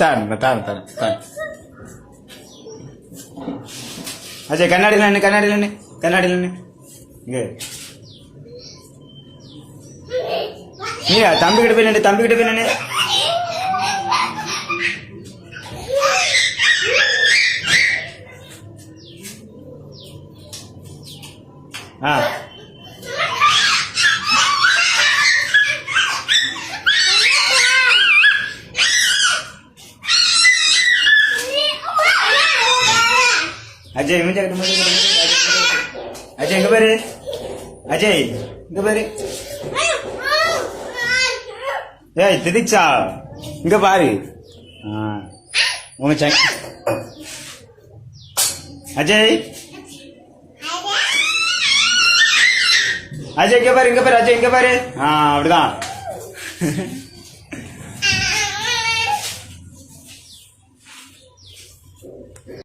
தாருங்க தாரு தாரு தாரு அஜய் கண்ணாடியில் நின்று கண்ணாடியில் நின்று கண்ணாடியில் நின்று இங்கே. நீயா தம்பி கிட்ட போய் நின்று தம்பி கிட்ட போய் நின்று ஆ. அஜய் மூஞ்ச கட்டு அஜய் இங்க பாரு. அஜய் இங்க பாரு. ஏய் திதிக்ஷா இங்க பாரு. உங்க அஜய். அஜய் இங்க பாரு இங்க பாரு அஜய் இங்க பாரு. ஆ அப்படிதான்.